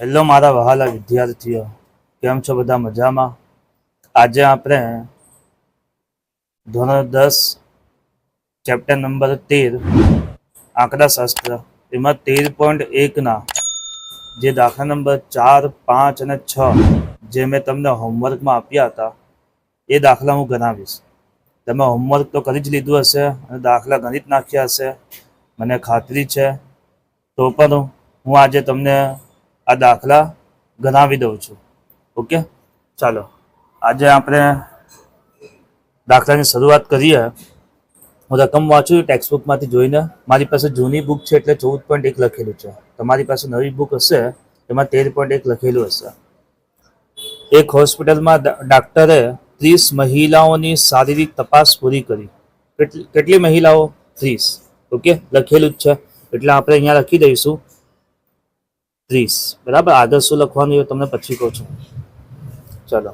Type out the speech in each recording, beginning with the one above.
Hello, મારા વહાલા વિદ્યાર્થીઓ. કેમ છો બધા મજામાં? આજે આપણે ધોરણ દસ, ચેપ્ટર નંબર તેર, આંકડાશાસ્ત્ર, એમાં તેર પોઈન્ટ એકના જે દાખલા નંબર ચાર, પાંચ અને છ જે મેં તમને હોમવર્કમાં આપ્યા હતા, એ દાખલા હું ગણાવીશ. તમે હોમવર્ક તો કરી જ લીધું હશે અને દાખલા ગણિત નાખ્યા હશે. મને ખાતરી છે. તો પણ હું આજે તમને આ દાખલા ગણાવી દઉં છું. ઓકે? ચાલો. આજે આપણે દાખલાની શરૂઆત કરીએ. હું રકમ વાંચું ટેક્સ્ટ બુકમાંથી જોઈને. મારી પાસે જૂની બુક છે એટલે ચૌદ પોઈન્ટ એક લખેલું છે. તમારી પાસે નવી બુક હશે, એમાં તેર પોઈન્ટ એક લખેલું હશે. એક હોસ્પિટલમાં ડાક્ટરે ત્રીસ મહિલાઓની શારીરિક તપાસ પૂરી કરી. કેટલી કેટલી મહિલાઓ? ત્રીસ. ઓકે? લખેલું જ છે. એટલે આપણે અહીંયા લખી દઈશું. ત્રીસ બરાબર? આગળ શું લખવાનું એ તમને પછી કહું છું. ચલો.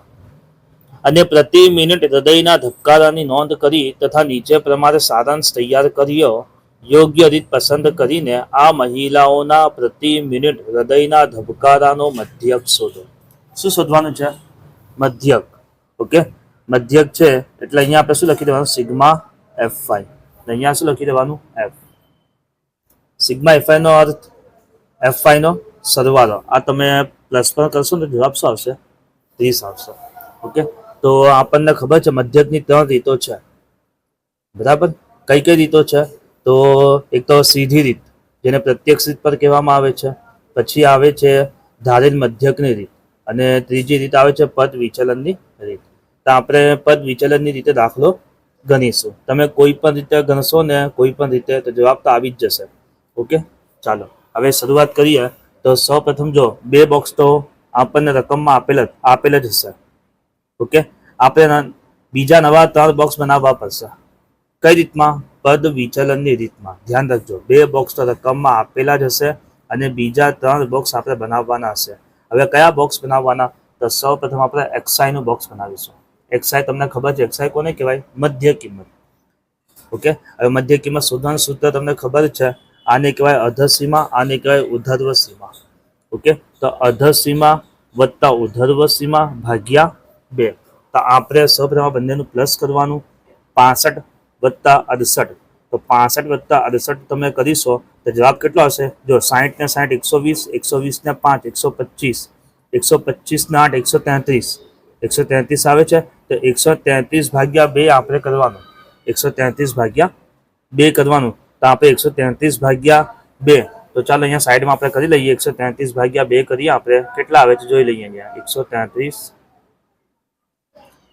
અને પ્રતિ મિનિટ હૃદયના ધબકારાની નોંધ કરી તથા નીચે પ્રમાણે સારાંશ તૈયાર કર્યો, યોગ્ય રીત પસંદ કરીને આ મહિલાઓના પ્રતિ મિનિટ હૃદયના ધબકારાનો મધ્યક શોધો. શું શોધવાનું છે? મધ્યક. ઓકે? મધ્યક છે એટલે અહીંયા આપણે શું લખી દેવાનું? સિગ્મા એફ ફાઈ અહીંયા શું લખી દેવાનું? એફ. સિગ્મા એફ નો અર્થ? એફ નો સરવાળો આ તમે પ્લસ પણ કરશો ને જવાબ શું આવશે? ત્રીસ આવશે. ઓકે તો આપણને ખબર છે મધ્યકની ત્રણ રીતો છે. બરાબર? કઈ કઈ રીતો છે? તો એક તો સીધી રીત, જેને પ્રત્યક્ષ રીત પર કહેવામાં આવે છે. પછી આવે છે ધારેલ મધ્યકની રીત અને ત્રીજી રીત આવે છે પદ વિચલનની રીત. તો આપણે પદ વિચલનની રીતે દાખલો ગણીશું. તમે કોઈ પણ રીતે ગણશો ને કોઈ પણ રીતે તો જવાબ તો આવી જ જશે. ઓકે ચાલો. હવે શરૂઆત કરીએ. તો સૌ પ્રથમ જો બે બોક્સ તો આપણને રકમમાં આપેલ આપેલ જ હશે. ઓકે આપણે બીજા નવા ત્રણ બોક્સ બનાવવા પડશે. કઈ રીતમાં? પદ વિચલનની રીતમાં. ધ્યાન રાખજો. બે બોક્સ તો રકમમાં આપેલા જ હશે અને બીજા ત્રણ બોક્સ આપણે બનાવવાના હશે. હવે કયા બોક્સ બનાવવાના? તો સૌ પ્રથમ આપણે એક્સાઈનું બોક્સ બનાવીશું. એક્સાઈ તમને ખબર છે? એક્સાઈ કોને કહેવાય? મધ્ય કિંમત. ઓકે હવે મધ્ય કિંમત શોધવાનું સૂત્ર તમને ખબર છે. આને કહેવાય અધસીમા, આને કહેવાય ઉધર્વ સીમા ઓકે? તો અધસીમા વત્તા ઉધર્વ સીમા ભાગ્યા બે. તો આપણે સૌપ્રથમ બંનેનું પ્લસ કરવાનું. પાસઠ વત્તા અડસઠ. તો પાસઠ વત્તા અડસઠ તમે કરીશો, તો જવાબ કેટલો હશે? જો સાહીઠ ને સાહીઠ એકસો વીસ એકસો વીસ ને પાંચ, એકસો પચીસ. એકસો પચીસ ને આઠ, એકસો તેત્રીસ. એકસો તેત્રીસ આવે છે? તો એકસો તેત્રીસ ભાગ્યા બે આપણે કરવાનું. એકસો તેત્રીસ ભાગ્યા બે કરવાનું. તો આપણે એકસો તેત્રીસ ભાગ્યા બે. તો ચાલો અહીંયા સાઈડમાં આપણે કરી લઈએ, એકસો તેત્રીસ ભાગ્યા બે કરીએ આપણે. કેટલા આવે છે જોઈ લઈએ અહીંયા. એકસો તેત્રીસ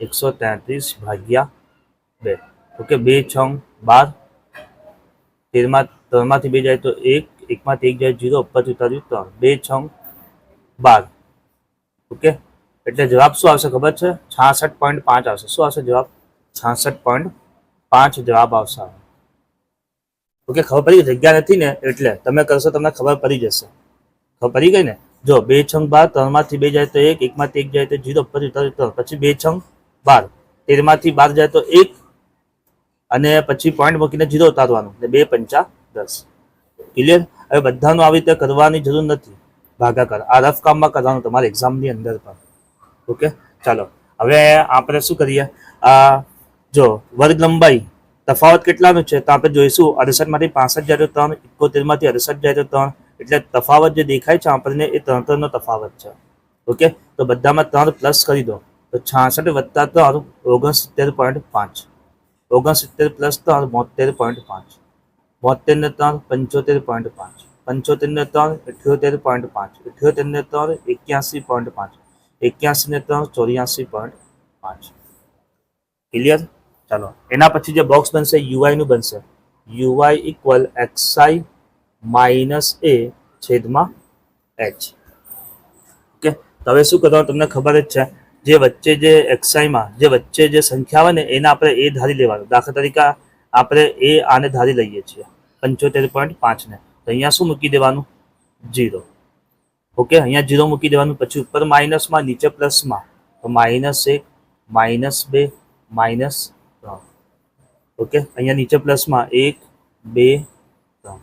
એકસો તેત્રીસ ભાગ્યા બે. ઓકે, બે, છ, બાર. તેરમાં, ત્રણમાંથી બે જાય તો એક એકમાંથી એક જાય જીરો, ઉપરથી ઉતાર્યું ત્રણ. બે, છ, બાર. ઓકે, એટલે જવાબ શું આવશે ખબર છે? છાસઠ પોઈન્ટ પાંચ આવશે. શું આવશે જવાબ? છાસઠ પોઈન્ટ પાંચ જવાબ આવશે. ઓકે ખબર પડી ગઈ? જગ્યા નથી ને, એટલે તમે કરશો તમને ખબર પડી જશે. ખબર પડી ગઈ ને? જો, બે છંગ બાર, ત્રણમાંથી બે જાય તો એક, એકમાંથી એક જાય તો જીરો, પછી ત્રણ પછી બે છંગ બાર. તેરમાંથી બાર જાય તો એક, અને પછી પોઈન્ટ મૂકીને જીરો ઉતારવાનું, એટલે બે પંચા દસ. ક્લિયર હવે બધાનું આવી રીતે કરવાની જરૂર નથી. ભાગાકાર. આ રફ કામમાં કરવાનું, તમારે એક્ઝામની અંદર પણ. ઓકે ચાલો. હવે આપણે શું કરીએ? આ, જો, વર્ગ લંબાઈ તફાવત કેટલાનો છે તો આપણે જોઈશું અડસઠમાંથી પાસઠ જાય ત્રણ ઇકોતેરમાંથી અડસઠ જાય ત્રણ, એટલે તફાવત જે દેખાય છે આપણને એ ત્રણ ત્રણનો તફાવત છે. ઓકે? તો બધામાં ત્રણ પ્લસ કરી દો. તો છાસઠ વત્તા ત્રણ, ઓગણસિત્તેર પોઈન્ટ પાંચ. ઓગણસિત્તેર પ્લસ ત્રણ બોતેર પોઈન્ટ પાંચ. બોતેરને ત્રણ, પંચોતેર પોઈન્ટ પાંચ. પંચોતેરને ત્રણ, અઠ્યોતેર પોઈન્ટ પાંચ. અઠ્યોતેરને ત્રણ, એક્યાસી પોઈન્ટ પાંચ. એક્યાસીને ત્રણ, ચોર્યાસી પોઈન્ટ પાંચ. ક્લિયર? ચાલો, એના પછી જે બોક્સ બનશે યુઆઈ નું બનશે. UI equal XI minus A છેદમાં એચ ઓકે તો હવે શું કરવાનું? તમને ખબર જ છે, જે વચ્ચે જે એક્સઆઈમાં જે વચ્ચે જે સંખ્યા આવે ને, એને આપણે એ ધારી લેવાનું. દાખલા તરીકે આપણે એ આને ધારી લઈએ છીએ, પંચોતેર પોઈન્ટ પાંચને તો અહીંયા શું મૂકી દેવાનું? જીરો ઓકે અહીંયા જીરો મૂકી દેવાનું. પછી ઉપર માઇનસમાં નીચે પ્લસમાં તો માઇનસ એક માઇનસ બે માઇનસ ઓકે? અહીંયા નીચે પ્લસમાં એક, બે, ત્રણ.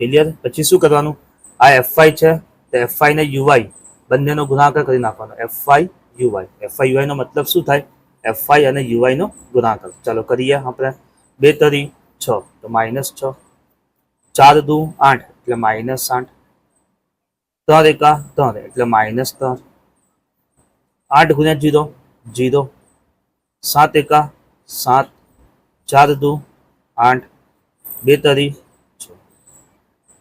ક્લિયર પછી શું કરવાનું? આ એફ છે, તો એફઆઈ ને યુવાય બંનેનો ગુણાકાર કરી નાખવાનો. એફઆઈ યુવાય એફઆઈ યુવાય નો મતલબ શું થાય? એફઆઈ અને યુવાય નો ગુણાકાર. ચાલો કરીએ આપણે. બે તરી છ, તો માઇનસ છ. ચાર દુ આઠ, એટલે માઇનસ આઠ. ત્રણ એકા ત્રણ, એટલે માઇનસ ત્રણ. આઠ ગુણ્યા જીરો જીરો. સાત એકા સાત. ચાર દુ આઠ બે તરી છ.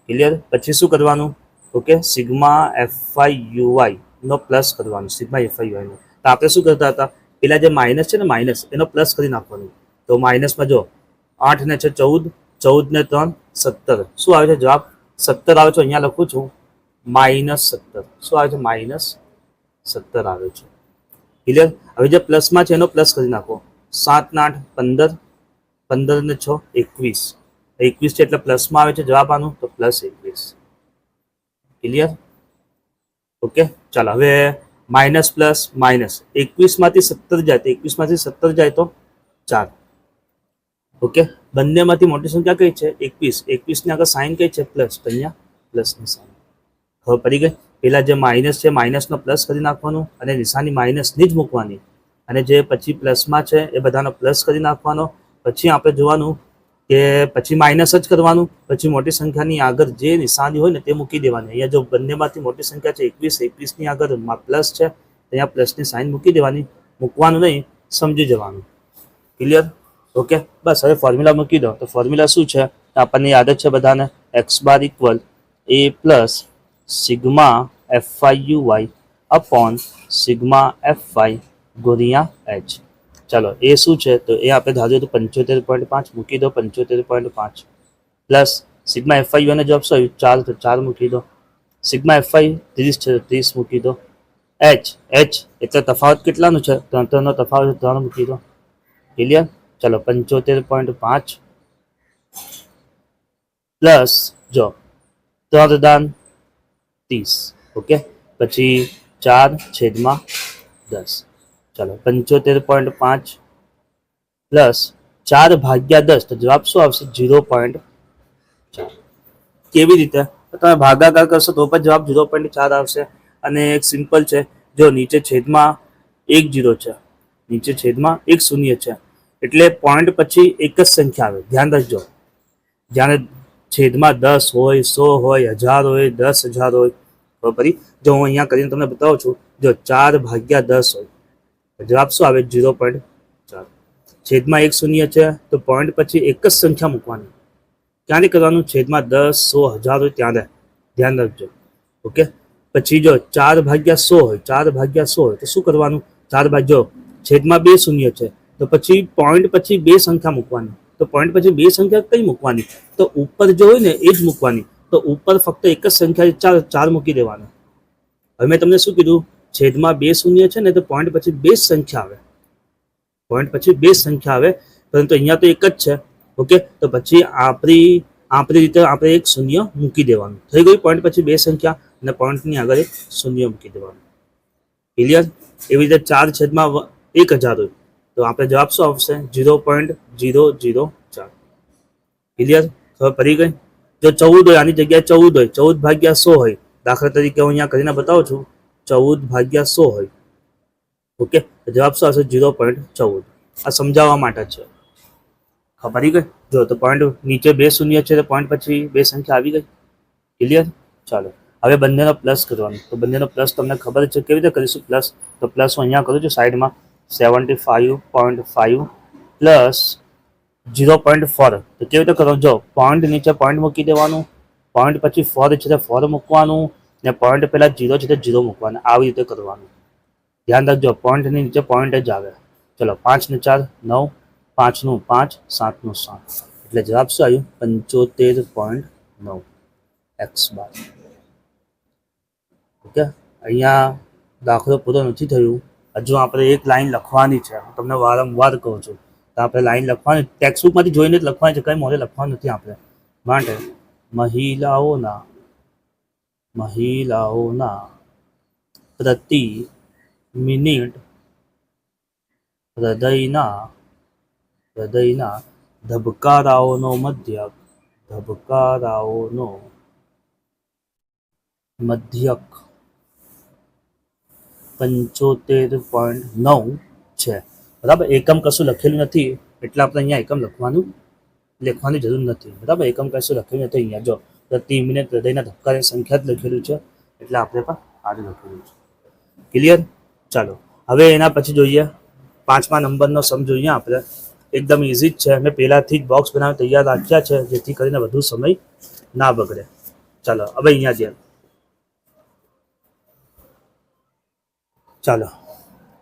ક્લિયર પછી શું કરવાનું? ઓકે, સિગ્મા એફઆઈ યુવાય નો પ્લસ કરવાનું, સિગ્મા એફઆઈ યુવાય નો. તો આપણે શું કરતા હતા? પેલા જે માઇનસ છે ને, માઇનસ, એનો પ્લસ કરી નાખવાનું. તો માઇનસમાં જો આઠ ને છે ચૌદ ચૌદ ને ત્રણ, સત્તર. શું આવે છે જવાબ? સત્તર આવે છે, અહીંયા લખું છું. માઇનસ સત્તર. શું આવે છે? માઇનસ સત્તર આવે છે. ક્લિયર હવે જે પ્લસમાં છે એનો પ્લસ કરી નાખો. સાત ને આઠ, પંદર પંદર ને છ, એકવીસ. એકવીસ છે એટલે પ્લસમાં આવે છે જવાબ આનું, તો પ્લસ એકવીસ. ક્લિયર ઓકે ચાલો, હવે માઇનસ પ્લસ માઇનસ એકવીસમાંથી સત્તર જાય, તો એકવીસમાંથી સત્તર જાય તો ચાર. ઓકે બંનેમાંથી મોટી સંખ્યા કઈ છે? એકવીસ. એકવીસની આગળ સાઇન કઈ છે? પ્લસ તો અહીંયા પ્લસની સાઇન ખબર પડી ગઈ? પેલા જે માઇનસ છે માઇનસનો પ્લસ કરી નાખવાનું અને નિશાની માઇનસની જ મૂકવાની. અને જે પછી પ્લસમાં છે, એ બધાનો પ્લસ કરી નાખવાનો. પછી આપણે જોવાનું કે પછી માઇનસ જ કરવાનું, પછી મોટી સંખ્યાની આગળ જે નિશાની હોય ને તે મૂકી દેવાની. અહીંયા જો બંનેમાંથી મોટી સંખ્યા છે, એકવીસ, એકવીસની આગળ પ્લસ છે અહીંયા પ્લસની સાઇન મૂકી દેવાની. મૂકવાનું નહીં, સમજી જવાનું. ક્લિયર ઓકે બસ, હવે ફોર્મ્યુલા મૂકી દો. તો ફોર્મ્યુલા શું છે? આપણને યાદ જ છે બધાને X bar equal A plus sigma F Y U Y upon sigma F Y ગુણ્યા એચ ચાલો, એ શું છે? તો એ આપણે ધાર્યું તો પંચોતેર પોઈન્ટ પાંચ મૂકી દો, પંચોતેર પોઈન્ટ પાંચ. પ્લસ સિગ્મા એફઆઈ યુને જવાબ શું ચાર તો ચાર મૂકી દો. સિગ્મા એફઆઈ ત્રીસ છે ત્રીસ મૂકી દો. એચ એચ એટલે તફાવત કેટલાનું છે? ત્રણ ત્રણનો તફાવત ત્રણ મૂકી દો. ક્લિયર ચાલો, પંચોતેર પોઈન્ટ પાંચ. પ્લસ જો, ત્રણ દાન ત્રીસ. ઓકે પછી ચાર છેદમાં દસ. ચલો, પંચોતેર પોઈન્ટ પાંચ પ્લસ ચાર ભાગ્યા દસ, તો જવાબ શું આવશે? જીરો પોઈન્ટ ચાર. કેવી રીતે? તમે ભાગાકાર કરશો તો પણ જવાબ ઝીરો પોઈન્ટ ચાર આવશે. અને એક સિમ્પલ છે, જો નીચે છેદમાં એક જીરો છે, નીચે છેદમાં એક શૂન્ય છે, એટલે પોઈન્ટ પછી એક જ સંખ્યા આવે. ધ્યાન રાખજો. જ્યારે છેદમાં દસ હોય, સો હોય, હજાર હોય, દસ હજાર હોય ખબર જો હું અહીંયા કરીને તમને બતાવું છું, જો ચાર ભાગ્યા દસ હોય જવાબ શું આવે? ઝીરો પોઈન્ટ ચાર. છેદમાં એક શૂન્ય છે, તો પોઈન્ટ પછી એક જ સંખ્યા મૂકવાની. ક્યારે કરવાનું? છેદમાં દસ, સો, હજાર હોય ત્યારે ધ્યાન રાખજો. ઓકે? પછી જો ચાર ભાગ્યા સો હોય, ચાર ભાગ્યા સો હોય, તો શું કરવાનું? ચાર ભાગ્યો છેદમાં બે શૂન્ય છે, તો પછી પોઈન્ટ પછી બે સંખ્યા મૂકવાની. તો પોઈન્ટ પછી બે સંખ્યા કઈ મૂકવાની? તો ઉપર જો હોય ને, એ જ મૂકવાની. તો ઉપર ફક્ત એક જ સંખ્યા ચાર ચાર મૂકી દેવાના. હવે મેં તમને શું કીધું? છેદમાં બે શૂન્ય છે ને તો પોઈન્ટ પછી બે સંખ્યા આવે. પોઈન્ટ પછી બે સંખ્યા આવે, પરંતુ અહીંયા તો એક જ છે. ઓકે તો પછી આપણી આપણી રીતે આપણે એક શૂન્ય મૂકી દેવાનું. થઈ ગયું પોઈન્ટ પછી બે સંખ્યા અને પોઈન્ટની આગળ એક શૂન્ય મૂકી દેવાનું. ક્લિયર એવી રીતે ચાર છેદમાં એક હજાર હોય. તો આપણે જવાબ શું આવશે? જીરો પોઈન્ટ જીરો જીરો ચાર. ક્લિયર ખબર પડી ગઈ. જો ચૌદ હોય, આની જગ્યાએ ચૌદ હોય, ચૌદ ભાગ્યા સો હોય, દાખલા તરીકે હું અહીંયા કરીને બતાવું છું. ચૌદ ભાગ્યા સો હોય. ઓકે? જવાબ શું આવશે? જીરો પોઈન્ટ ચૌદ. આ સમજાવવા માટે છે. ખબર ગઈ? જો, તો પોઈન્ટ નીચે બે શૂન્ય છે, તો પોઈન્ટ પછી બે સંખ્યા આવી ગઈ. ક્લિયર ચાલો. હવે બંનેનો પ્લસ કરવાનો. તો બંનેનો પ્લસ તમને ખબર છે. કેવી રીતે કરીશું? પ્લસ તો પ્લસ હું અહીંયા કરું છું, સાઈડમાં seventy five point five plus zero point four તો કેવી રીતે કરો જો પોઈન્ટ નીચે પોઈન્ટ મૂકી દેવાનું. પોઈન્ટ પછી ફોર છે, તે ફોર મૂકવાનું. ને પોઈન્ટ પહેલાં જીરો છે તે જીરો મૂકવાનું. આવી રીતે કરવાનું. ધ્યાન રાખજો પોઈન્ટની નીચે પોઈન્ટ જ આવે. ચલો, પાંચ ને ચાર, નવ પાંચનું પાંચ સાતનું સાત. એટલે જવાબ શું આવ્યું? પંચોતેર પોઈન્ટ નવ એક્સ બાર ઓકે? અહીંયા દાખલો પૂરો નથી થયું. હજુ આપણે એક લાઈન લખવાની છે. હું તમને વારંવાર કહું છું. તો આપણે લાઈન લખવાની ટેક્સ્ટબુકમાંથી જોઈને જ લખવાની છે. કંઈ મોડે લખવાનું નથી આપણે. માટે મહિલાઓના મહિલાઓના પ્રતિ મિનિટ હૃદયના હૃદયના ધબકારાઓનો મધ્યક ધબકારાઓનો મધ્યક પંચોતેર પોઈન્ટ નવ છે. બરાબર? એકમ કશું લખેલું નથી. એટલે આપણે અહીંયા એકમ લખવાનું, લખવાની જરૂર નથી. બરાબર? એકમ કશું લખેલું નથી અહીંયા. જો પ્રતિ મિનિટ હૃદયના ધબકારની સંખ્યા જ લખેલું છે, એટલે આપણે પણ આ લખેલું છે. ક્લિયર ચાલો. હવે એના પછી જોઈએ. પાંચમા નંબરનો સમ જોઈએ આપણે. એકદમ ઇઝી જ છે. મેં પહેલાંથી જ બોક્સ બનાવી તૈયાર રાખ્યા છે, જેથી કરીને વધુ સમય ના બગડે. ચાલો, હવે અહીંયા જઈએ. ચાલો.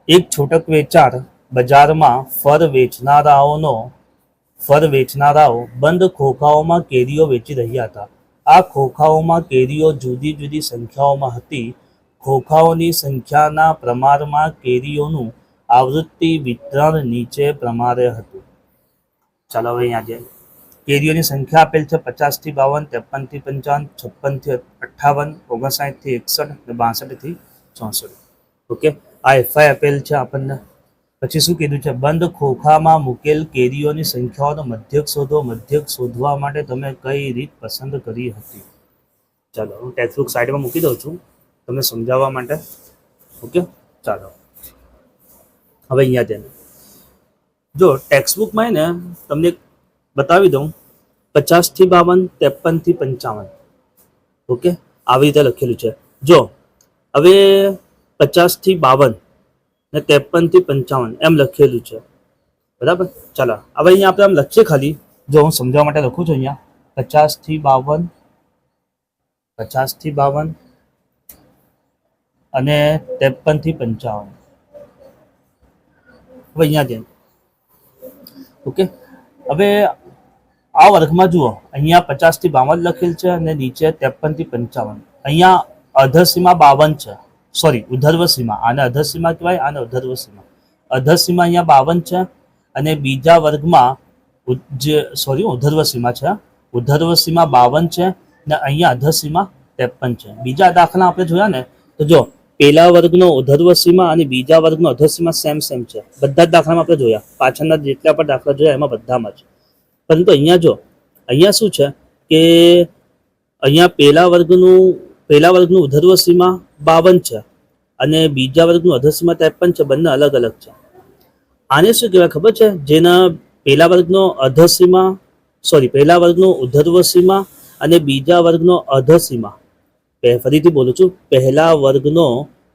એક છૂટક વેચાણ બજારમાં ફર વેચનારાઓનો, ફર વેચનારાઓ બંધ ખોખાઓમાં કેરીઓ વેચી રહ્યા હતા. આ ખોખાઓમાં કેરીઓ જુદી જુદી સંખ્યાઓમાં હતી. ખોખાઓની સંખ્યાના પ્રમાણમાં કેરીઓનું આવૃત્તિ વિતરણ નીચે પ્રમાણે હતું. ચાલો હવે અહીંયા જઈએ. કેરીઓની સંખ્યા આપેલ છે પચાસથી બાવન ત્રેપનથી પંચાવન છપ્પનથી અઠ્ઠાવન ઓગણસાઠથી એકસઠ અને બાસઠથી ચોસઠ. ઓકે? આ એફઆઈ આપેલ છે આપણને. પછી શું કીધું છે? બંધ ખોખામાં મૂકેલ કેરીઓની સંખ્યાઓનો મધ્યક શોધો. મધ્યક શોધવા માટે તમે કઈ રીત પસંદ કરી હતી? ચાલો, હું ટેક્સ્ટબુક સાઈડમાં મૂકી દઉં છું તમને સમજાવવા માટે. ઓકે? ચાલો. હવે અહીંયા તેને જો ટેક્સ્ટબુકમાં ને, તમને બતાવી દઉં. પચાસથી બાવન ત્રેપનથી પંચાવન. ઓકે? આવી રીતે લખેલું છે. જો, હવે પચાસથી બાવન. ને ત્રેપનથી પંચાવન, એમ લખેલું છે. બરાબર? ચાલો, હવે અહીંયા આપણે આમ લખીએ ખાલી. જો હું સમજાવવા માટે લખું છું અહીંયા. પચાસથી બાવન પચાસથી બાવન, અને ત્રેપનથી પંચાવન. હવે અહીંયા જેમ ઓકે? હવે આ વર્ગમાં જુઓ. અહીંયા પચાસથી બાવન લખેલ છે અને નીચે ત્રેપનથી પંચાવન. અહીંયા અધસીમાં બાવન છે. સોરી ઉધર્વ સીમા આને અધસીમા કહેવાય, આને ઉધર્વ સીમા અધસીમા અહીંયા બાવન છે અને બીજા વર્ગમાં જે સોરી ઉધર્વ સીમા છે. ઉધર્વ સીમા બાવન છે ને અહીંયા અધસીમા ત્રેપન છે. બીજા દાખલા આપણે જોયા ને, તો જો, પેલા વર્ગનો ઉધર્વ સીમા અને બીજા વર્ગનો અધસીમા સેમ સેમ છે. બધા જ દાખલામાં આપણે જોયા. પાછળના જેટલા પણ દાખલા જોયા, એમાં બધામાં છે. પરંતુ અહીંયા જો, અહીંયા શું છે કે, અહીંયા પેલા વર્ગનું પહેલા વર્ગનું ઉધર્વ સીમા બાવન છે અને બીજા વર્ગનું અધસીમા ત્રેપન છે. બંને અલગ અલગ છે. આને શું કહેવાય ખબર છે? જેના પહેલા વર્ગનો અધસીમા સોરી પહેલા વર્ગનો ઉધર્વ સીમા અને બીજા વર્ગનો અધસીમા ફરીથી બોલું છું. પહેલા વર્ગનો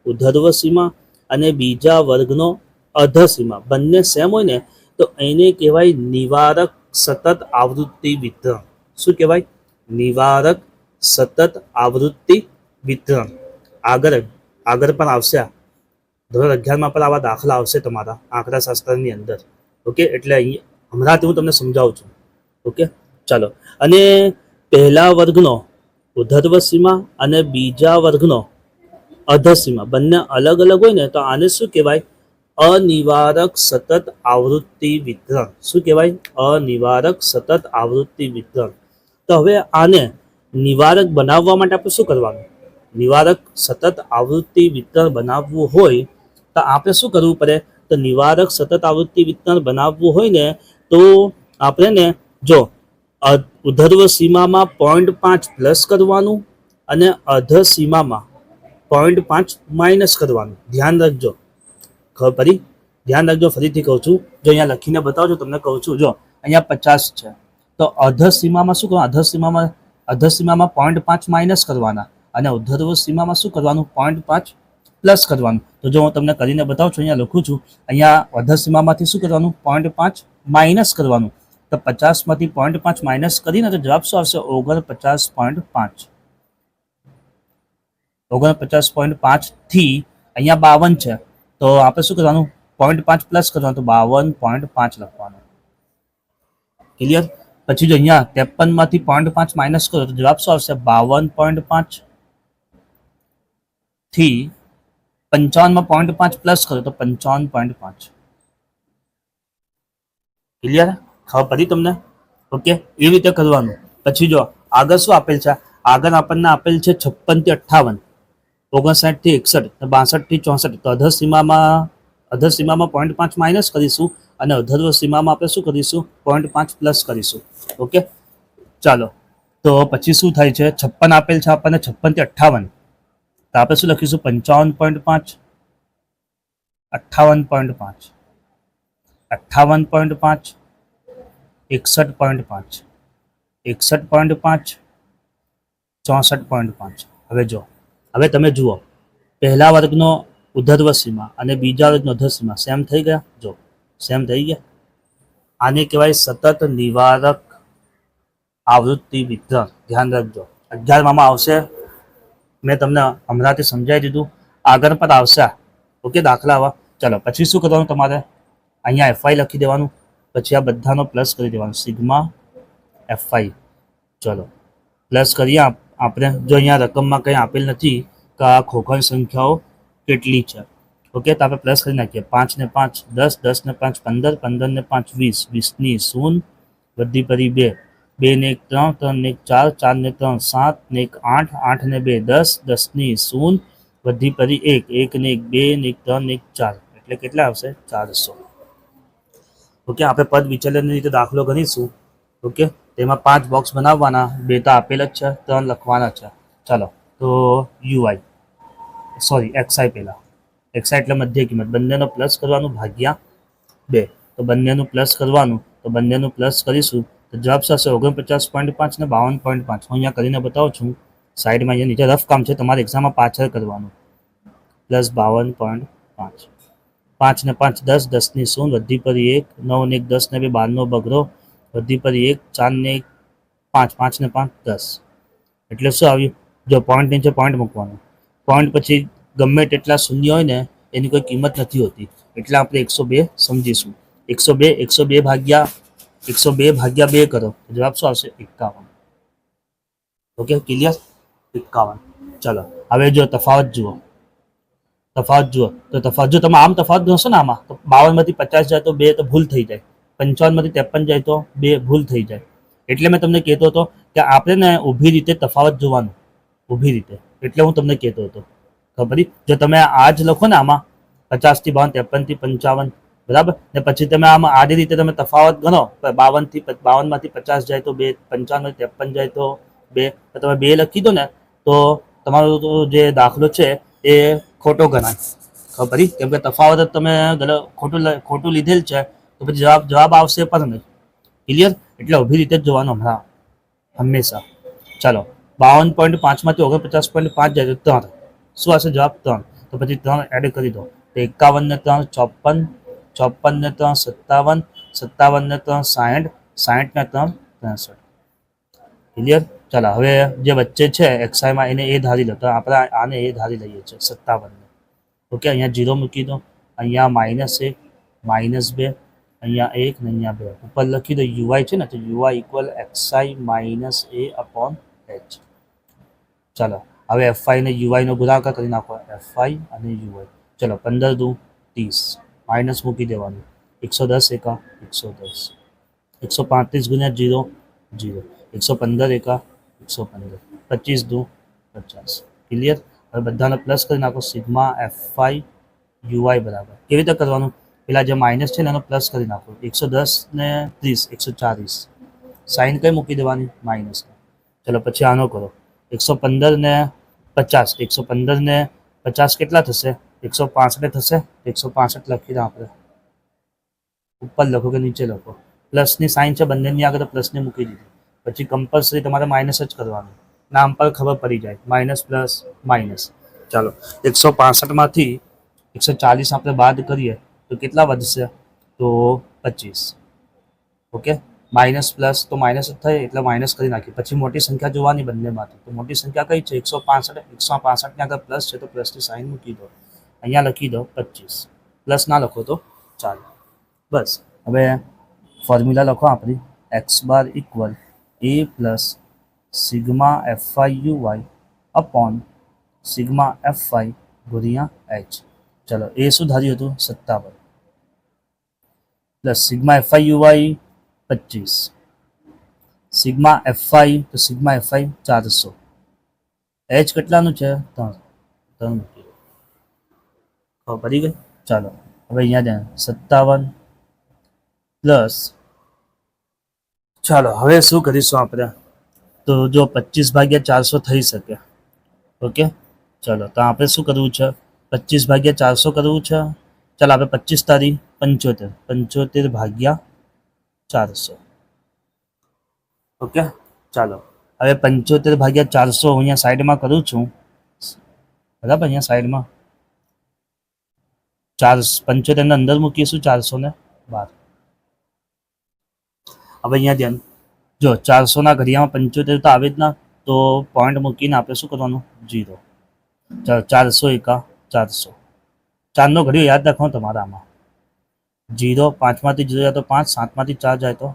ઉધર્વ સીમા અને બીજા વર્ગનો અધસીમા બંને સેમ હોય ને, તો એને કહેવાય નિવારક સતત આવૃત્તિ વિતરણ શું કહેવાય? નિવારક સતત આવૃત્તિ વિતરણ. આગળ આગળ પણ આવશે. ધોરણ અગિયારમાં પણ આવા દાખલા આવશે તમારા આંકડાશાસ્ત્રની અંદર. ઓકે? એટલે અહીં હમણાંથી હું તમને સમજાવું છું. ઓકે? ચાલો. અને પહેલા વર્ગનો ઉધર્વ સીમા અને બીજા વર્ગનો અધસીમા બંને અલગ અલગ હોય ને તો આને શું કહેવાય? અનિવારક સતત આવૃત્તિ વિતરણ. શું કહેવાય? અનિવારક સતત આવૃત્તિ વિતરણ. તો હવે આને નિવારક બનાવવા માટે આપણે શું કરવાનું? નિવારક સતત આવૃત્તિ વિતરણ બનાવવું હોય તો આપણે શું કરવું પડે? તો નિવારક સતત આવૃત્તિ વિતરણ બનાવવું હોય ને તો આપણે ને જો ઉધર્વ સીમામાં પોઈન્ટ પાંચ પ્લસ કરવાનું અને અધ સીમામાં પોઈન્ટ પાંચ માઇનસ કરવાનું. ધ્યાન રાખજો. ખબર ધ્યાન રાખજો. ફરીથી કહું છું. જો અહીંયા લખીને બતાવજો, તમને કહું છું. જો અહીંયા પચાસ છે. તો અધ સીમામાં શું કરવાનું? અધ સીમામાં અધ સીમામાં પોઈન્ટ પાંચ માઇનસ કરવાના. અને ઉદ્ધર્વ સીમામાં શું કરવાનું? પોઈન્ટ પાંચ પ્લસ કરવાનું. તો જો હું તમને કરીને બતાવું છું, અહીંયા લખું છું, અહીંયા અધ સીમામાંથી શું કરવાનું? પોઈન્ટ પાંચ માઇનસ કરવાનું. તો પચાસમાંથી પોઈન્ટ પાંચ માઇનસ કરીને તો જવાબ શું આવશે? ઓગણપચાસ પોઈન્ટ પાંચ. ઓગણપચાસ પોઈન્ટ પાંચથી અહીંયા બાવન છે. તો આપણે શું કરવાનું? પોઈન્ટ પાંચ પ્લસ કરવાનું. તો બાવન પોઈન્ટ પાંચ લખવાનું. ક્લિયર પછી જો અહીંયા ત્રેપનમાંથી પોઈન્ટ પાંચ માઇનસ કરો તો જવાબ શું આવશે? બાવન પોઈન્ટ પાંચથી પંચાવનમાં પોઈન્ટ પાંચ પ્લસ કરો તો પંચાવન પોઈન્ટ પાંચ. ક્લિયર ખબર પડી તમને? ઓકે એવી રીતે કરવાનું. પછી જો આગળ શું આપેલ છે? આગળ આપણને આપેલ છે છપ્પનથી અઠ્ઠાવન, ઓગણસાઠથી એકસઠ, બાસઠથી ચોસઠ. તો અધર સીમામાં અધર સીમામાં પોઈન્ટ પાંચ માઇનસ કરીશું. અને અધર્વ સીમામાં આપણે શું કરીશું? પોઈન્ટ પાંચ પ્લસ કરીશું. ઓકે ચાલો. તો પછી શું થાય છે? છપ્પન આપેલ છે આપણને, છપ્પનથી તો આપણે શું લખીશું? પંચાવન પોઈન્ટ પાંચ. અઠ્ઠાવન પોઈન્ટ પાંચ. અઠ્ઠાવન પોઈન્ટ પાંચ. એકસઠ પોઈન્ટ પાંચ. એકસઠ પોઈન્ટ પાંચ. ચોસઠ પોઈન્ટ પાંચ. હવે જો. હવે તમે જુઓ. પહેલા વર્ગનો ઉધર્વ સીમા અને બીજા વર્ગનો અધર સીમા સેમ થઈ ગયા? જો. સેમ થઈ ગયા. આને કહેવાય સતત નિવારક આવૃત્તિ વિતરણ. ધ્યાન રાખજો. અગિયારમાં આવશે. મેં તમને હમણાંથી સમજાવી દીધું. આગળ પર આવશે. ઓકે, દાખલા આવા. ચલો, પછી શું કરવાનું તમારે? અહીંયા એફઆઈ લખી દેવાનું. પછી આ બધાનો પ્લસ કરી દેવાનું. સિગ્મા એફઆઈ ચલો પ્લસ કરીએ આપ- આપણે. જો અહીંયા રકમમાં કંઈ આપેલ નથી કે આ ખોખણ સંખ્યાઓ કેટલી છે? ઓકે, તો આપણે પ્લસ કરી નાખીએ. પાંચ ને પાંચ, દસ દસ ને પાંચ, પંદર પંદર ને પાંચ, વીસ. વીસની શૂન બધી પરી બે. બે ને એક, ત્રણ ત્રણ ને એક, ચાર ચાર ને ત્રણ, સાત ને એક, આઠ આઠ ને બે, દસ દસની શૂન બધી પરી એક. એક ને એક, બે ને એક, ત્રણ ને એક, ચાર. એટલે કેટલા આવશે? ચારસો. ઓકે, આપણે પદ વિચલનની રીતે દાખલો ગણીશું ઓકે, તેમાં પાંચ બોક્સ બનાવવાના. બે તો આપેલ જ છે, ત્રણ લખવાના છે. ચાલો, તો યુઆઈ સોરી એક્સઆઈ પહેલાં. એક્સઆઈ એટલે મધ્ય કિંમત. બંનેનો પ્લસ કરવાનું ભાગ્યા બે. તો બંનેનું પ્લસ કરવાનું, તો બંનેનું પ્લસ કરીશું. તો જવાબ થશે ઓગણપચાસ પોઈન્ટ પાંચ ને બાવન પોઈન્ટ પાંચ. હું અહીંયા કરીને બતાવું છું. સાઈડમાં અહીંયા નીચે રફ કામ છે, તમારે એક્ઝામમાં પાછળ કરવાનું. પ્લસ બાવન પોઈન્ટ પાંચ. પાંચ ને પાંચ, દસ, દસની શૂન વધી પર એક, નવ ને એક, દસ ને બે, બારનો બગડો, વધી પર એક, ચાર ને એક, પાંચ પાંચ ને પાંચ, દસ. એટલે શું આવ્યું? જો પોઈન્ટ નીચે પોઈન્ટ મૂકવાનું. પોઈન્ટ પછી ગમે તેટલા શૂન્ય હોય ને, એની કોઈ કિંમત નથી હોતી. એટલે આપણે એકસો બે સમજીશું. એકસો બે એકસો બે ભાગ્યા, એકસો બે ભાગ્યા બે કરો. જવાબ શું આવશે? એકાવન. ઓકે ક્લિયર એકાવન. ચલો, હવે જો તફાવત જુઓ. તફાવત જુઓ. તો તફાવત, જો તમે આમ તફાવત ગણશો ને આમાં, તો બાવનમાંથી પચાસ જાય તો બે તો ભૂલ થઈ જાય. પંચાવનમાંથી ત્રેપન જાય તો બે ભૂલ થઈ જાય. એટલે મેં તમને કહેતો હતો કે આપણે ને ઊભી રીતે તફાવત જોવાનું. ઊભી રીતે. એટલે હું તમને કહેતો હતો. ખબર? જો તમે આ જ લખો ને આમાં પચાસથી બાવન ત્રેપનથી પંચાવન, બરાબર? ને પછી તમે આમાં આડી રીતે તમે તફાવત ગણો બાવનથી બાવનમાંથી પચાસ જાય તો બે, પંચાવન, ત્રેપન જાય તો બે તમે બે લખી દો ને, તો તમારો જે દાખલો છે એ ખોટો ગણાય. ખબર કેમ કે તફાવત તમે ખોટું ખોટું લીધેલ છે, તો પછી જવાબ જવાબ આવશે પણ નહીં. ક્લિયર એટલે ઊભી રીતે જ જોવાનું હમણાં. હંમેશા. ચાલો. બાવન પોઈન્ટ પાંચમાંથી ઓગણપચાસ પોઈન્ટ પાંચ જાય તો ત્રણ. શું આવશે જવાબ? ત્રણ. તો પછી ત્રણ એડ કરી દો. તો એકાવન ને ત્રણ, ચોપન ચોપન ને ત્રણ, સત્તાવન સત્તાવન ને ત્રણ સાઠ સાહીઠ ને ત્રણ, ત્રેસઠ. ક્લિયર ચાલો, હવે જે વચ્ચે છે એક્સઆઈમાં એને એ ધારી લો. તો આપણે આને એ ધારી લઈએ છીએ સત્તાવન ઓકે, અહીંયા જીરો મૂકી દો. અહીંયા માઇનસ એક માઇનસ બે, અહીંયા એક ને અહીંયા બે. ઉપર લખી દો યુઆઈ છે ને, તો UI equal XI minus A upon H ચાલો હવે એફઆઈ ને યુઆઈનો ગુણાકાર કરી નાખો. એફઆઈ અને યુઆઈ ચલો, પંદર દુ, ત્રીસ. માઇનસ મૂકી દેવાનું. એકસો દસ એકા, એકસો દસ. એકસો પાંત્રીસ ગુણ્યા જીરો જીરો. એકસો પંદર એકા, એકસો પંદર. પચીસ દુ, પચાસ. ક્લિયર હવે બધાને પ્લસ કરી નાખો. સિગ્મા એફઆઈ યુઆઈ બરાબર. કેવી રીતે કરવાનું? પેલા જે માઇનસ છે ને એનો પ્લસ કરી નાખો. એકસો દસ ને ત્રીસ, એકસો ચાલીસ. સાઇન કઈ મૂકી દેવાની? માઇનસ. ચલો, પછી આનો કરો. એકસો પંદર ને પચાસ, એકસો પંદર ને પચાસ કેટલા થશે? એકસો પાંસઠ થશે? એકસો પાંસઠ લખી દો આપણે. ઉપર લખો કે નીચે લખો. પ્લસની સાઇન છે બંનેની આગળ પ્લસને મૂકી દીધી. પછી કમ્પલસરી તમારે માઇનસ જ કરવાનું. નામ પર ખબર પડી જાય. માઇનસ પ્લસ માઇનસ ચાલો, એકસો પાસઠમાંથી એકસો ચાલીસ આપણે બાદ કરીએ તો કેટલા વધશે? તો પચીસ. ઓકે? માઇનસ પ્લસ તો માઇનસ જ થાય એટલે માઇનસ કરી નાખીએ. પછી મોટી સંખ્યા જોવાની બંનેમાંથી તો મોટી સંખ્યા કઈ છે? એકસો પાસઠ, એકસો પાસઠની આગળ પ્લસ છે તો પ્લસની સાઇન મૂકી દો. અહીંયા લખી દો પચીસ. પ્લસ ના લખો તો ચાલો. બસ. હવે ફોર્મ્યુલા લખો આપણી. X bar equal A plus sigma FI U Y upon sigma F Y ગુણ્યા એચ. ચલો, એ શું ધાર્યું હતું? સત્તાવન. Plus sigma FI U Y પચીસ. સિગ્મા એફઆઈ તો સિગ્મા એફઆઈ ચારસો. એચ કેટલાનું છે? ત્રણ. ત્રણ પડી ગઈ? ચાલો, હવે અહીંયા જાય સત્તાવન પ્લસ ચાલો, હવે શું કરીશું આપણે? તો જો પચીસ ભાગ્યા ચારસો થઈ શકે. ઓકે? ચલો, તો આપણે શું કરવું છે? પચીસ ભાગ્યા ચારસો કરવું છે? ચાલો, આપણે પચીસ તારીખ પંચોતેર. પંચોતેર ભાગ્યા ચારસો. ઓકે ચાલો. હવે પંચોતેર ભાગ્યા ચારસો હું અહીંયા સાઈડમાં કરું છું. બરાબર અહીંયા સાઈડમાં. ચાર પંચોતેરને અંદર મૂકીશું ચારસો ને બાર? હવે અહીંયા ધ્યાન. જો ચારસોના ઘડિયામાં પંચોતેર તો આવે જ ના તો પોઈન્ટ મૂકીને આપણે શું કરવાનું? જીરો ચારસો એકા ચારસો. ચારનો ઘડિયો યાદ રાખો તમારા આમાં જીરો, પાંચમાંથી જીરો જાય તો પાંચ, સાતમાંથી ચાર જાય તો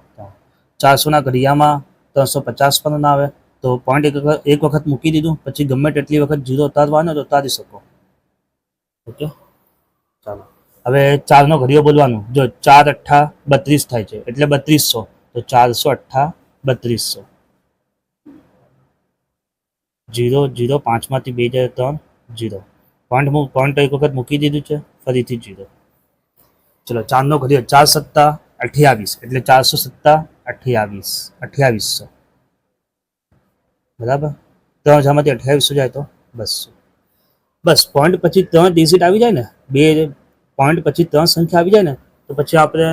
ચારસોના ઘડિયામાં ત્રણસો પચાસ પણ ના આવે. તો પોઈન્ટ એક વખત એક વખત મૂકી દીધું, પછી ગમે તેટલી વખત જીરો ઉતારવાનો તો ઉતારી શકો. ઓકે? ચાલો. હવે ચારનો ઘડિયો બોલવાનું. જો ચાર અઠ્ઠા બત્રીસ થાય છે, એટલે બત્રીસો તો ચારસો અઠ્ઠા બત્રીસો જીરો જીરો, પાંચમાંથી બે જાય ત્રણ, જીરો. પોઈન્ટ પોઈન્ટ એક વખત મૂકી દીધું છે, ફરીથી જીરો. ચલો ચારનો ઘડિયો ચાર સત્તા અઠ્યાવીસ, એટલે ચારસો સત્તા અઠ્યાવીસ, અઠ્યાવીસો. બરાબર? ત્રણ હજારમાંથી અઠ્યાવીસો જાય તો બસો. બસ પોઈન્ટ પછી ત્રણ ડિઝિટ આવી જાય ને, બે પોઈન્ટ પછી ત્રણ સંખ્યા આવી જાય ને, તો પછી આપણે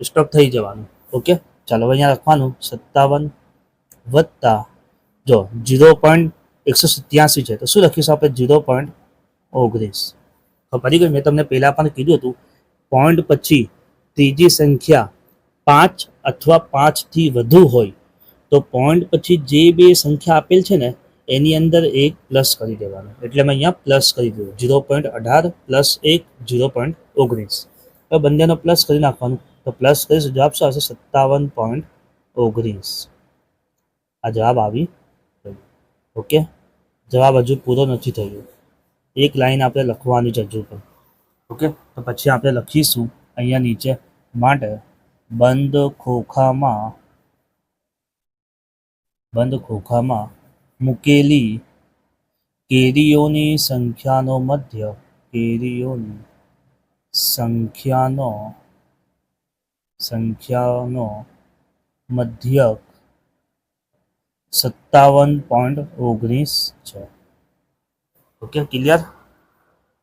સ્ટોપ થઈ જવાનું. ઓકે? ચાલો, હવે અહીંયા લખવાનું સત્તાવન વત્તા, જો જીરો પોઈન્ટ એકસો સત્યાસી છે. તો શું લખીશું આપણે? જીરો પોઈન્ટ ઓગણીસ. ફરી ગયું મેં તમને પહેલાં પણ કીધું હતું પોઈન્ટ પછી ત્રીજી સંખ્યા પાંચ અથવા પાંચથી વધુ હોય, તો પોઈન્ટ પછી જે બે સંખ્યા આપેલ છે ને, એની અંદર એક પ્લસ કરી દેવાનું. એટલે મેં અહીંયા પ્લસ કરી દીધું. ઝીરો પોઈન્ટ અઢાર પ્લસ એક જીરો પોઈન્ટ ઓગણીસ. હવે બંનેનો પ્લસ કરી નાખવાનું. તો પ્લસ કરીશ જવાબ શું આવશે? સત્તાવન પોઈન્ટ ઓગણીસ. આ જવાબ આવી ઓકે જવાબ હજુ પૂરો નથી થયો. એક લાઈન આપણે લખવાની જ હજુ પણ. ઓકે તો પછી આપણે લખીશું અહીંયા નીચે માટે બંધ ખોખામાં બંધ ખોખામાં મૂકેલી કેરીઓની સંખ્યાનો મધ્ય કેરીઓની સંખ્યાનો સંખ્યાનો મધ્યક સત્તાવન પોઈન્ટ ઓગણીસ છે ઓકે ક્લિયર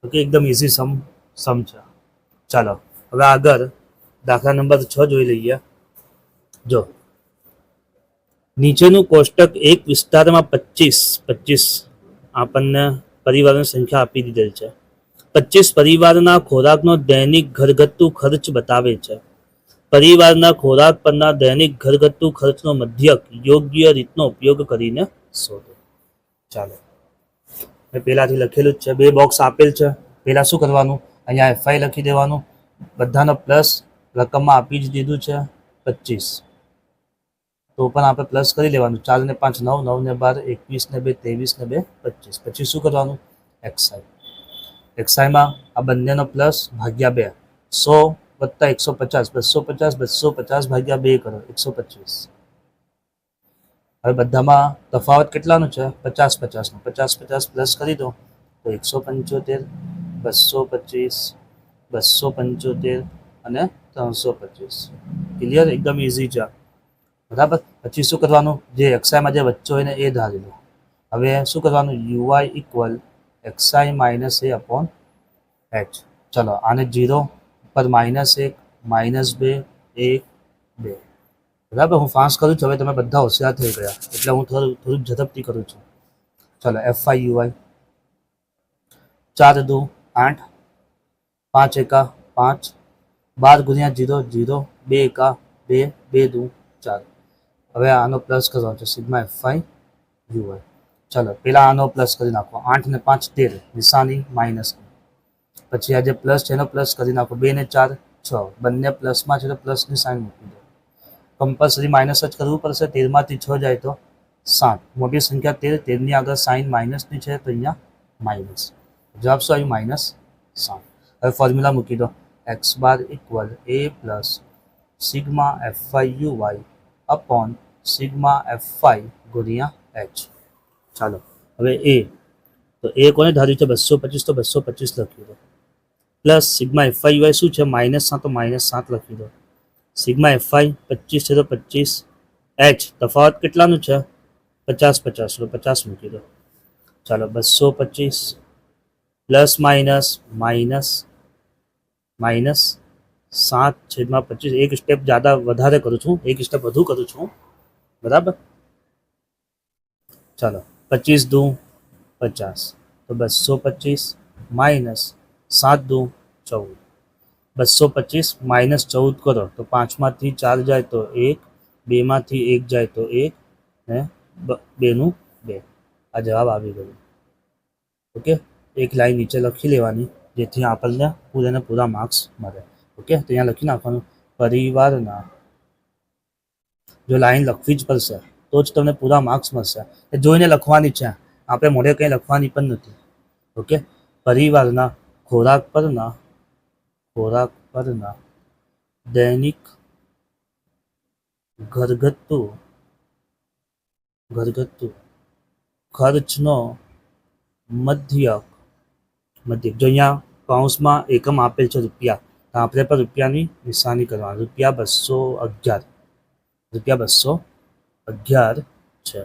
ઓકે એકદમ ઇઝી સમ સમ ચાલો, હવે આગળ દાખલા નંબર છ જોઈ લઈએ. જો, નીચેનું કોષ્ટક એક વિસ્તારમાં પચીસ પચીસ આપણને પરિવારની સંખ્યા આપી દીધેલ છે. પચીસ પરિવારના ખોરાકનો દૈનિક ઘરગથ્થુ ખર્ચ બતાવે છે. પરિવારના ખોરાક પરના દૈનિક ઘરગથ્થુ ખર્ચનો મધ્યક યોગ્ય રીતનો ઉપયોગ કરીને શોધો. ચાલો, મેં પહેલાથી લખેલું જ છે, બે બોક્સ આપેલ છે. પહેલાં શું કરવાનું? અહીંયા એફઆઈ લખી દેવાનું. બધાનો પ્લસ રકમમાં આપી જ દીધું છે પચીસ. તો પણ આપણે પ્લસ કરી લેવાનું. ચાર ને પાંચ નવ નવ ને બાર, એકવીસ ને બે, ત્રેવીસ ને બે, પચીસ. પછી શું કરવાનું? એક્સઆઈ એક્સઆઈમાં આ બંનેનો પ્લસ ભાગ્યા બે. સો વત્તા એકસો પચાસ. બસો પચાસ બસો પચાસ ભાગ્યા બે કરો. એકસો પચીસ. હવે બધામાં તફાવત કેટલાનો છે? પચાસ પચાસનો. પચાસ પચાસ પ્લસ કરી દો તો એકસો પંચોતેર. બસો પચીસ, બસો પંચોતેર અને ત્રણસો પચીસ. ક્લિયર એકદમ ઇઝી છે. બરાબર? પછી શું કરવાનું? જે એક્સઆઈમાં જે વચ્ચે હોય ને એ ધારી લો. હવે શું કરવાનું? UI equal XI minus A upon H ચલો, આને જીરો પર માઇનસ એક માઇનસ બે, એક, બે. બરાબર? હું ફાસ્ટ કરું છું. હવે તમે બધા હોશિયાર થઈ ગયા. એટલે હું થોડું, થોડુંક ઝડપથી કરું છું. ચલો એફ આઈ યુઆઈ ચાર દુ. આઠ, પાંચ એકા, પાંચ, બાર ગુણ્યા જીરો જીરો, બે એકા, બે બે દુ, ચાર. હવે આનો પ્લસ કરવાનો છે સિગ્મા એફ આઈ યુઆઈ ચલો પહેલાં આનો પ્લસ કરી નાખો. આઠ ને પાંચ, તેર. નિશાની માઇનસ પછી આ જે પ્લસ છે એનો પ્લસ કરી નાખો. બે ને ચાર, છ. બંને પ્લસમાં છે તો પ્લસની સાઇન મૂકી દો. કમ્પલસરી માઇનસ જ કરવું પડશે. તેરમાંથી છ જાય તો સાત. મોટી સંખ્યા તેર. તેરની આગળ સાઇન માઇનસની છે તો અહીંયા માઇનસ જવાબ શું આવ્યું માઇનસ સાત હવે ફોર્મ્યુલા મૂકી દો X bar equal A plus sigma F Y U Y upon sigma F ગુણ્યા એચ ચાલો હવે એ તો એ કોને ધાર્યું છે બસો પચીસ તો બસો પચીસ લખી દો plus sigma F I Y શું છે માઇનસ સાત તો માઇનસ સાત લખી દો સિગ્મા એફ આઈ પચીસ છે તો પચીસ એચ તફાવત કેટલાનું છે પચાસ પચાસ તો પચાસ મૂકી દો ચાલો બસો પચીસ પ્લસ માઇનસ માઇનસ માઇનસ સાત છેદમાં પચીસ. એક સ્ટેપ જ્યાદા વધારે કરું છું. એક સ્ટેપ વધુ કરું છું. બરાબર? ચાલો, પચીસ દુ પચાસ. તો બસો પચીસ માઇનસ સાત દુ ચૌદ. બસો પચીસ માઇનસ ચૌદ કરો. તો પાંચમાંથી ચાર જાય તો એક, બેમાંથી એક જાય તો એક, ને બેનું બે. આ જવાબ આવી ગયો. ઓકે? એક લાઈન નીચે લખી લેવાની, જેથી આપણને પૂરાને પૂરા માર્ક્સ મળે. ઓકે તો અહીંયા લખી નાખવાનું, પરિવારના. જો લાઈન લખવી જ પડશે, તો જ તમને પૂરા માર્ક્સ મળશે. એ જોઈને લખવાની છે. આપણે મોઢે કંઈ લખવાની પણ નથી. ઓકે પરિવારના, ખોરાક પરના ખોરાક પરના, દૈનિક ઘરગથ્થુ ઘરગથ્થુ ખર્ચનો મધ્યક મધ્યક જો અહીંયા કૌંસમાં એકમ આપેલ છે રૂપિયા, તો આપણે પણ રૂપિયાની નિશાની કરવાની. રૂપિયા બસો અગિયાર. રૂપિયા બસો અગિયાર છે.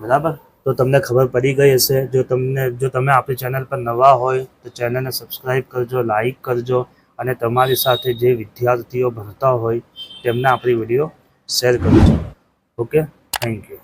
બરાબર? તો તમને ખબર પડી ગઈ હશે, જો તમને, જો તમે આપણી ચેનલ પર નવા હોય, તો ચેનલને સબસ્ક્રાઈબ કરજો લાઈક કરજો, અને તમારી સાથે જે વિદ્યાર્થીઓ ભણતા હોય, તેમને આપણી વીડિયો શેર કરજો. ઓકે? Thank you.